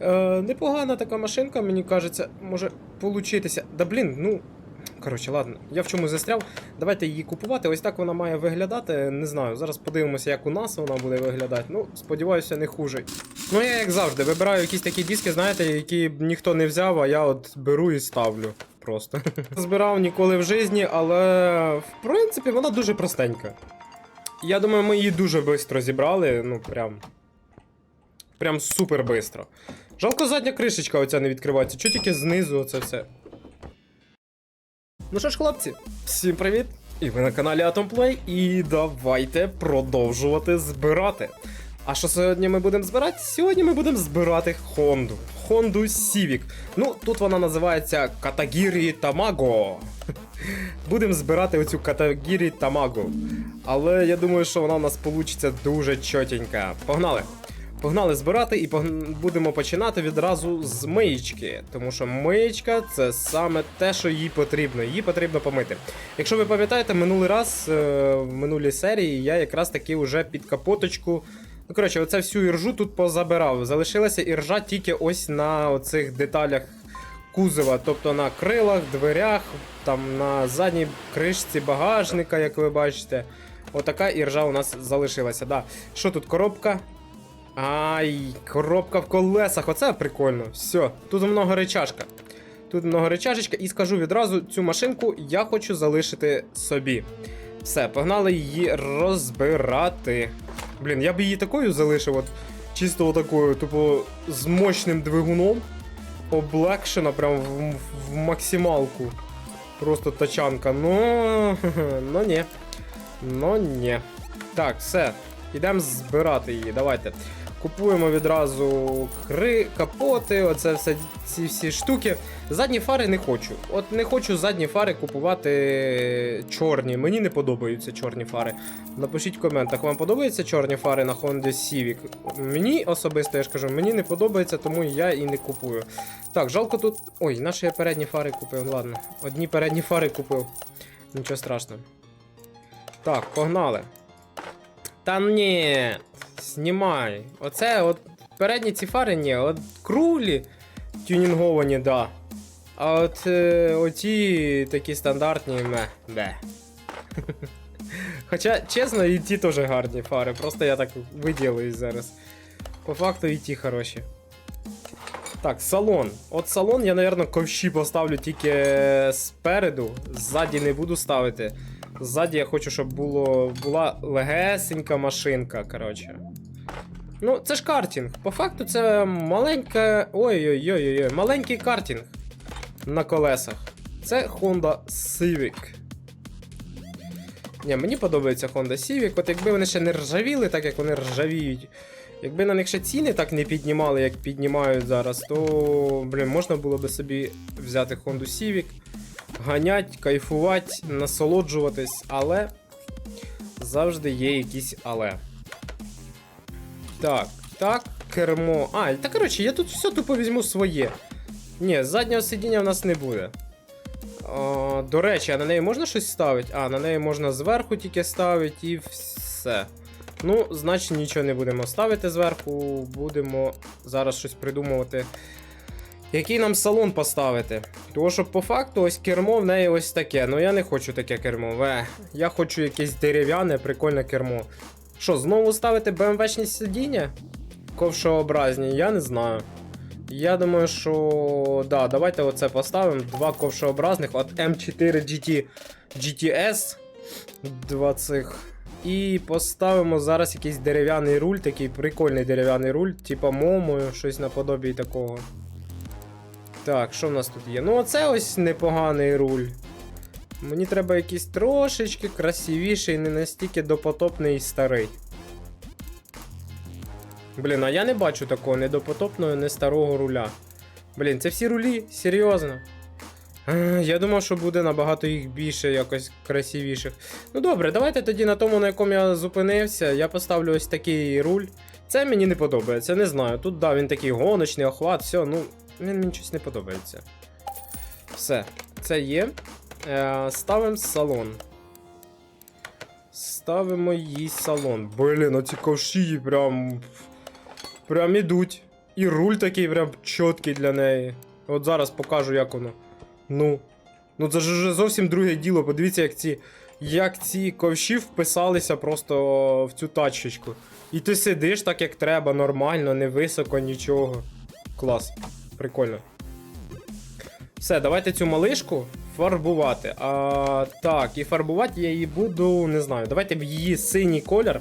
Е, непогана така машинка, мені кажеться, може получитися. Да блін, ну. Коротше, ладно, я в чому застряв. Давайте її купувати. Ось так вона має виглядати. Не знаю. Зараз подивимося, як у нас вона буде виглядати. Ну, сподіваюся, не хуже. Ну, я як завжди, вибираю якісь такі диски, знаєте, які ніхто не взяв, а я от беру і ставлю. Просто. Збирав ніколи в житті, але в принципі вона дуже простенька. Я думаю, ми її дуже швидко зібрали. Ну, прям. Прям супер швидко. Жалко, задня кришечка оця не відкривається. Чого тільки знизу оце все. Ну що ж, хлопці, всім привіт! І ви на каналі Atomplay, і давайте продовжувати збирати. А що сьогодні ми будемо збирати? Сьогодні ми будемо збирати Хонду. Хонду Civic. Ну, тут вона називається Катагірі Тамаго. Будемо збирати оцю Катагірі Тамаго. Але я думаю, що вона у нас вийде дуже чотенька. Погнали! Погнали збирати і погн- будемо починати відразу з миєчки. Тому що миєчка це саме те, що їй потрібно. Її потрібно помити. Якщо ви пам'ятаєте, минулий раз е, в минулій серії я якраз таки вже під капоточку. Ну, коротше, оце всю іржу тут позабирав. Залишилася іржа тільки ось на оцих деталях кузова, тобто на крилах, дверях, там на задній кришці багажника, як ви бачите. Отака іржа у нас залишилася. Да. Що тут, коробка? Ай, коробка в колесах, оце прикольно. Все, тут много речашка. Тут много речашечка, і скажу відразу, цю машинку я хочу залишити собі. Все, погнали її розбирати. Блін, я б її такою залишив, от чисто отакою, типу, з мощним двигуном. Облегшена прям в, в максималку. Просто тачанка. Ну, ну ні. Ну ні. Так, все. Йдемо збирати її. Давайте. Купуємо відразу кри, капоти, оце все ці всі штуки. Задні фари не хочу. От не хочу задні фари купувати чорні. Мені не подобаються чорні фари. Напишіть в коментах, вам подобаються чорні фари на Honda Civic? Мені особисто, я ж кажу, мені не подобається, тому я і не купую. Так, жалко тут. Ой, наші я передні фари купив. Ладно, одні передні фари купив. Нічого страшного. Так, погнали. Та ні, знімай. Оце от передні ці фари ні, от круглі тюнінговані, да. А от е, оті такі стандартні ме. Бе. Хоча, чесно, і ті теж гарні фари, просто я так виділююсь зараз. По факту і ті хороші. Так, салон. От салон я, мабуть, ковші поставлю тільки спереду, ззаді не буду ставити. Ззаді я хочу, щоб було, була легесенька машинка, коротше. Ну, це ж картинг. По факту це маленька. Ой-ой-ой, маленький картинг на колесах. Це Honda Civic. Ні, мені подобається Honda Civic. От якби вони ще не ржавіли, так як вони ржавіють. Якби на них ще ціни так не піднімали, як піднімають зараз, то блін, можна було би собі взяти Honda Civic, ганять, кайфувати, насолоджуватись, але завжди є якісь але. Так, так, кермо. А, та коротше, я тут все тупо візьму своє. Ні, заднього сидіння в нас не буде. О, до речі, а на неї можна щось ставити? А, на неї можна зверху тільки ставити і все. Ну, значить, нічого не будемо ставити зверху, будемо зараз щось придумувати. Який нам салон поставити? Тому що по факту ось кермо в неї ось таке. Ну я не хочу таке кермо. Я хочу якесь дерев'яне, прикольне кермо. Що, знову ставити BMW-шні сидіння? Ковшообразні, я не знаю. Я думаю, що. Да, давайте оце поставимо. Два ковшообразних от M4 GT GTS. Два цих. І поставимо зараз якийсь дерев'яний руль, такий прикольний дерев'яний руль, типа Момо, щось наподобі такого. Так, що в нас тут є? Ну, оце ось непоганий руль. Мені треба якийсь трошечки красивіший, не настільки допотопний і старий. Блін, а я не бачу такого не допотопного, не старого руля. Блін, це всі рулі, серйозно. Я думав, що буде набагато їх більше, якось красивіших. Ну добре, давайте тоді на тому, на якому я зупинився, я поставлю ось такий руль. Це мені не подобається, не знаю. Тут да, він такий гоночний, охват, все, ну, він мені щось не подобається. Все, це є. Е, ставимо салон. Ставимо їй салон. Блін, оці ковші прям. Прям ідуть. І руль такий прям чіткий для неї. От зараз покажу, як воно. Ну. Ну це ж вже зовсім друге діло. Подивіться, як ці. Як ці ковші вписалися просто в цю тачечку. І ти сидиш так, як треба, нормально, не високо, нічого. Клас. Прикольно. Все, давайте цю малишку фарбувати. А, так, і фарбувати я її буду, не знаю. Давайте в її синій колір,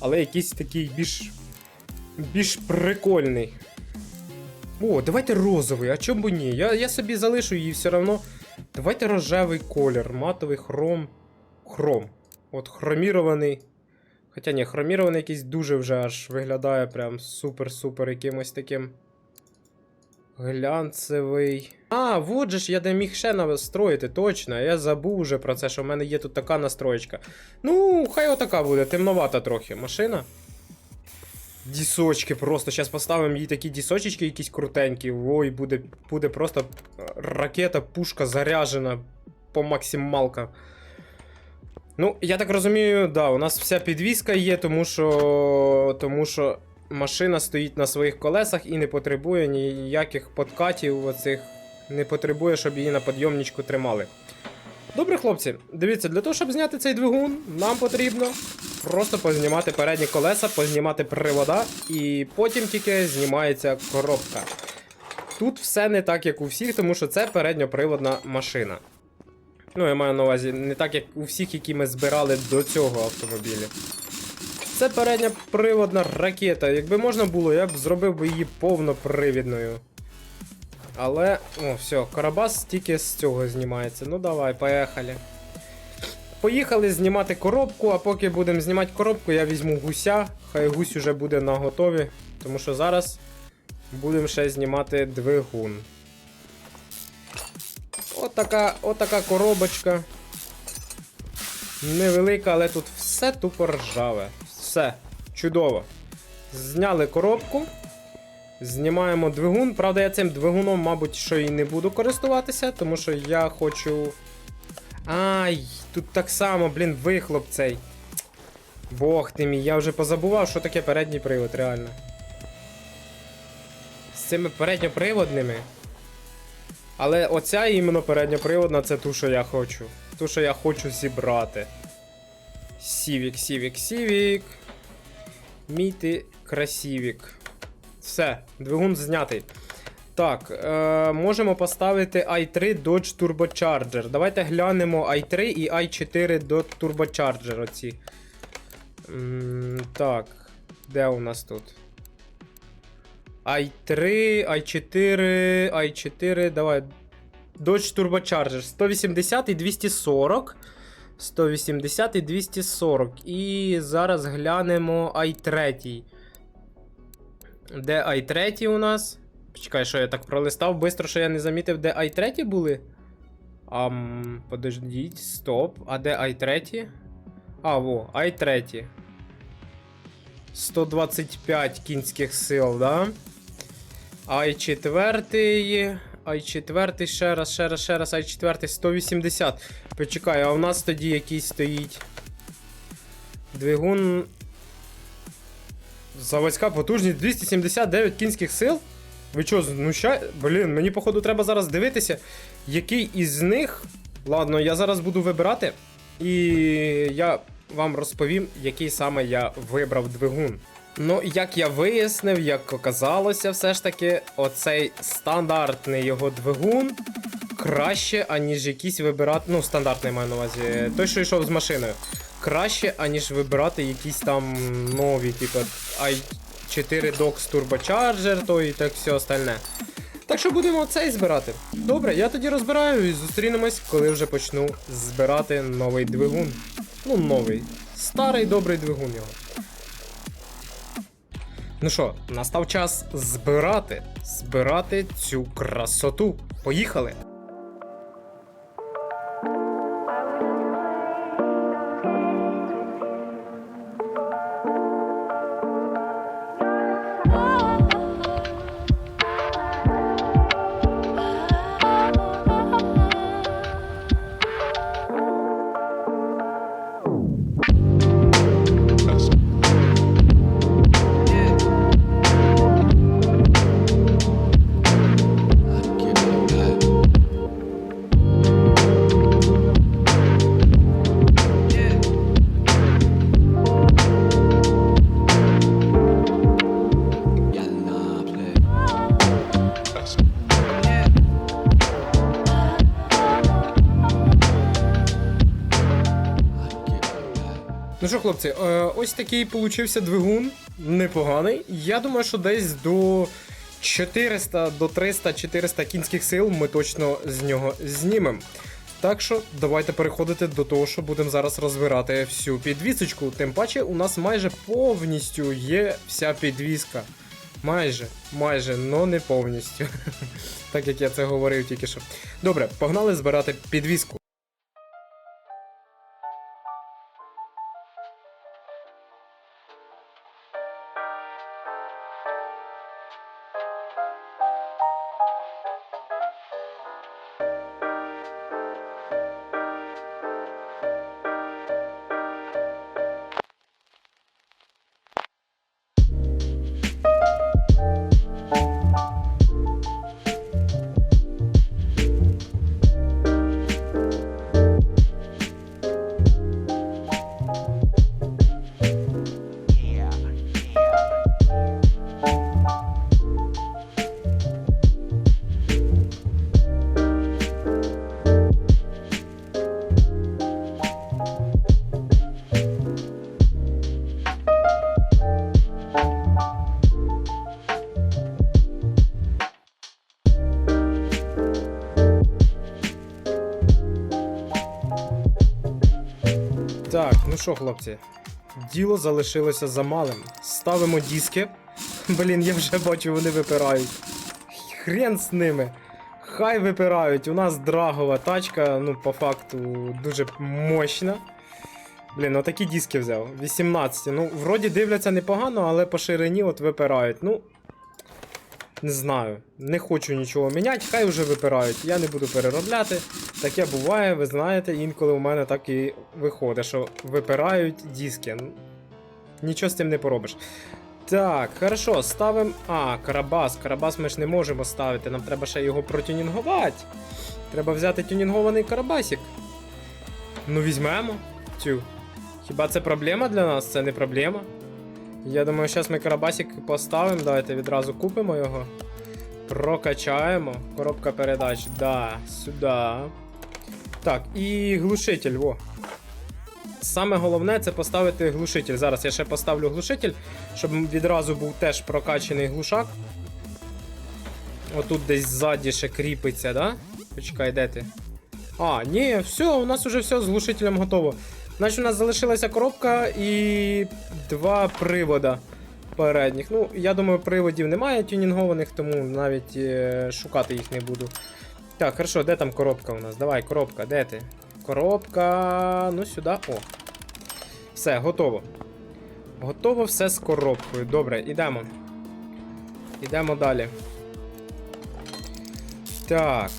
але якийсь такий більш. більш прикольний. О, давайте розовий, а чому ні? Я, я собі залишу її все одно. Давайте рожевий колір, матовий хром. Хром. От хромірований. Хоча ні, хромірований якийсь дуже вже аж виглядає прям супер-супер якимось таким. Глянцевий. А, вот же ж я де міг ще настроїти, точно. Я забув вже про це, що в мене є тут така настроєчка. Ну, хай отака буде, темновата трохи машина. Дісочки просто. Зараз поставимо їй такі дісочечки якісь крутенькі. Ой, буде, буде просто ракета, пушка заряжена по максималка. Ну, я так розумію, да, у нас вся підвізка є, тому що. Тому що машина стоїть на своїх колесах і не потребує ніяких подкатів оцих. Не потребує, щоб її на підйомничку тримали. Добре, хлопці, дивіться, для того, щоб зняти цей двигун, нам потрібно просто познімати передні колеса, познімати привода, і потім тільки знімається коробка. Тут все не так, як у всіх, тому що це передньоприводна машина. Ну, я маю на увазі, не так, як у всіх, які ми збирали до цього автомобіля. Це передня приводна ракета. Якби можна було, я б зробив би її повнопривідною. Але. О, все, Карабас тільки з цього знімається. Ну давай, поїхали. Поїхали знімати коробку, а поки будемо знімати коробку, я візьму гуся. Хай гусь уже буде на готові. Тому що зараз будемо ще знімати двигун. Отака, отака коробочка. Невелика, але тут все тупо ржаве. Все, чудово. Зняли коробку. Знімаємо двигун. Правда, я цим двигуном, мабуть, що і не буду користуватися, тому що я хочу. Ай, тут так само, блін, вихлоп цей. Бог ти мій, я вже позабував, що таке передній привод, реально. З цими передньоприводними. Але оця іменно передньоприводна це ту, що я хочу. Ту, що я хочу зібрати. Сівік, сівік, сівік. Мій ти красивік. Все, двигун знятий. Так, е, можемо поставити i3 Dodge Turbocharger. Давайте глянемо i3 і i4 Dodge Turbocharger оці. М, так, де у нас тут? i3, i4, i4, давай. Dodge Turbocharger 180 і 240. 180 і 240. І зараз глянемо i3. Де i3 у нас? Почекай, що я так пролистав бистро, що я не замітив, де i3 були. Ам, подождіть, стоп. А де i3? А, во, i3. 125 кінських сил, да? i4. I4 ще раз, ще раз, ще раз, i4 180. Почекай, а у нас тоді якийсь стоїть. Двигун. Заводська потужність 279 кінських сил. Ви що, знущаєте? Блін, мені, походу, треба зараз дивитися, який із них. Ладно, я зараз буду вибирати. І я вам розповім, який саме я вибрав двигун. Ну, як я вияснив, як оказалося, все ж таки, оцей стандартний його двигун краще, аніж якийсь вибирати. Ну, стандартний маю на увазі. Той, що йшов з машиною. Краще, аніж вибирати якісь там нові, типу i4 Dox Turbocharger, то і так все остальне. Так що будемо цей збирати. Добре, я тоді розбираю і зустрінемось, коли вже почну збирати новий двигун. Ну, новий. Старий добрий двигун його. Ну що, настав час збирати. Збирати цю красоту. Поїхали! Що, хлопці, е, ось такий получився двигун. Непоганий. Я думаю, що десь до 400 до 300-400 кінських сил ми точно з нього знімемо. Так що давайте переходити до того, що будемо зараз розбирати всю підвісочку. Тим паче, у нас майже повністю є вся підвіска. Майже, майже, но не повністю. так як я це говорив тільки що. Добре, погнали збирати підвіску. Що, хлопці, діло залишилося за малим. Ставимо диски. Блін, я вже бачу, вони випирають. Хрен з ними. Хай випирають. У нас драгова тачка, ну, по факту, дуже мощна. Блін, отакі диски взяв. 18. Ну, вроді дивляться непогано, але по ширині от випирають. Ну. Не знаю. Не хочу нічого міняти, хай вже випирають. Я не буду переробляти. Таке буває, ви знаєте, інколи у мене так і виходить, що випирають диски. Нічого з цим не поробиш. Так, хорошо, ставимо. А, карабас. Карабас ми ж не можемо ставити, нам треба ще його протюнінгувати. Треба взяти тюнінгований карабасик. Ну, візьмемо цю. Хіба це проблема для нас? Це не проблема. Я думаю, зараз ми карабасик поставимо. Давайте відразу купимо його. Прокачаємо. Коробка передач. Да, сюди. Так, і глушитель, во. Саме головне це поставити глушитель. Зараз я ще поставлю глушитель, щоб відразу був теж прокачаний глушак. Отут десь ззаді ще кріпиться, да? Почекай, де ти? А, ні, все, у нас уже все з глушителем готово. Значить, у нас залишилася коробка і два привода передніх. Ну, я думаю, приводів немає тюнінгованих, тому навіть е, шукати їх не буду. Так, хорошо, де там коробка у нас? Давай, коробка, де ти? Коробка. Ну, сюди. О. Все, готово. Готово все з коробкою. Добре, ідемо. Ідемо далі. Так.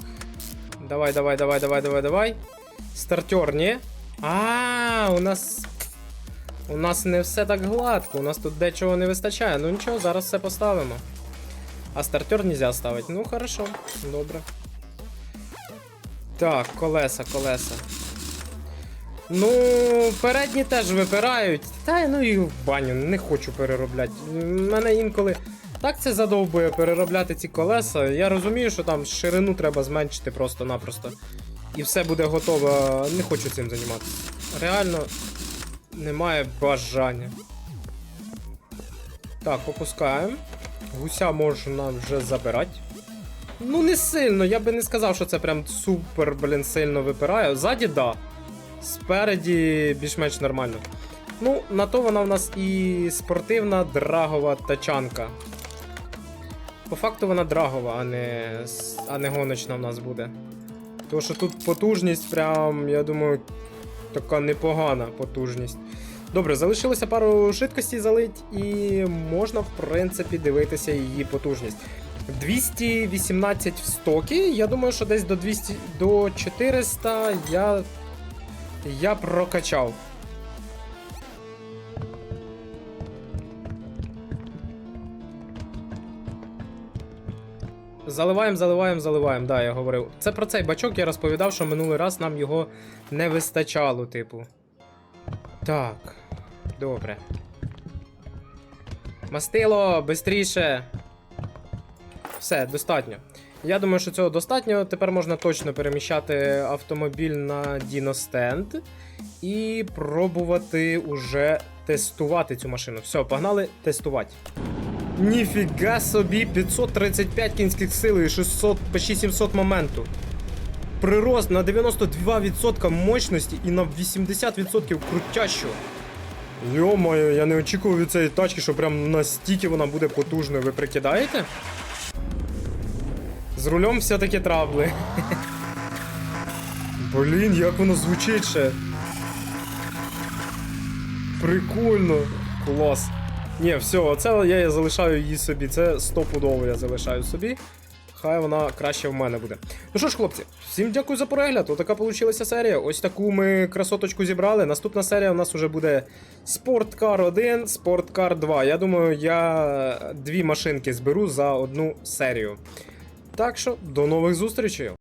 Давай, давай, давай, давай, давай, давай. Стартер, ні? А, у нас. У нас не все так гладко, у нас тут дечого не вистачає. Ну нічого, зараз все поставимо. А стартер нельзя ставити. Ну, хорошо, добре. Так, колеса, колеса. Ну, передні теж випирають. Та ну і в баню, не хочу переробляти. Мене інколи так це задовбує переробляти ці колеса. Я розумію, що там ширину треба зменшити просто-напросто. І все буде готово. Не хочу цим займатися. Реально немає бажання. Так, опускаємо. Гуся можна вже забирати. Ну, не сильно, я би не сказав, що це прям супер, блін, сильно випирає. Ззаді, да. Спереді більш-менш нормально. Ну, на то вона в нас і спортивна драгова тачанка. По факту вона драгова, а не, а не гоночна в нас буде. Тому що тут потужність, прям, я думаю, така непогана потужність. Добре, залишилося пару швидкостей залить, і можна, в принципі, дивитися її потужність. 218 в стокі. Я думаю, що десь до 200, до 400 я, я прокачав. Заливаємо, заливаємо, заливаємо. Да, я говорив. Це про цей бачок я розповідав, що минулий раз нам його не вистачало, типу. Так. Добре. Мастило, бистріше. Все, достатньо. Я думаю, що цього достатньо. Тепер можна точно переміщати автомобіль на Діностенд. і пробувати уже тестувати цю машину. Все, погнали тестувати. Ніфіга собі, 535 кінських сил і 600, почти 700 моменту. Прирост на 92% мощності і на 80% крутящого. Йо-моє, я не очікував від цієї тачки, що прям настільки вона буде потужною. Ви прикидаєте? З рулем все-таки трабли. Блін, як воно звучить ще. Прикольно. Клас. Ні, все, оце я, я залишаю її собі. Це стопудово я залишаю собі. Хай вона краще в мене буде. Ну що ж, хлопці, всім дякую за перегляд. Отака вийшла серія. Ось таку ми красоточку зібрали. Наступна серія у нас вже буде Спорткар 1, Спорткар 2. Я думаю, я дві машинки зберу за одну серію. Так що, до нових зустрічей!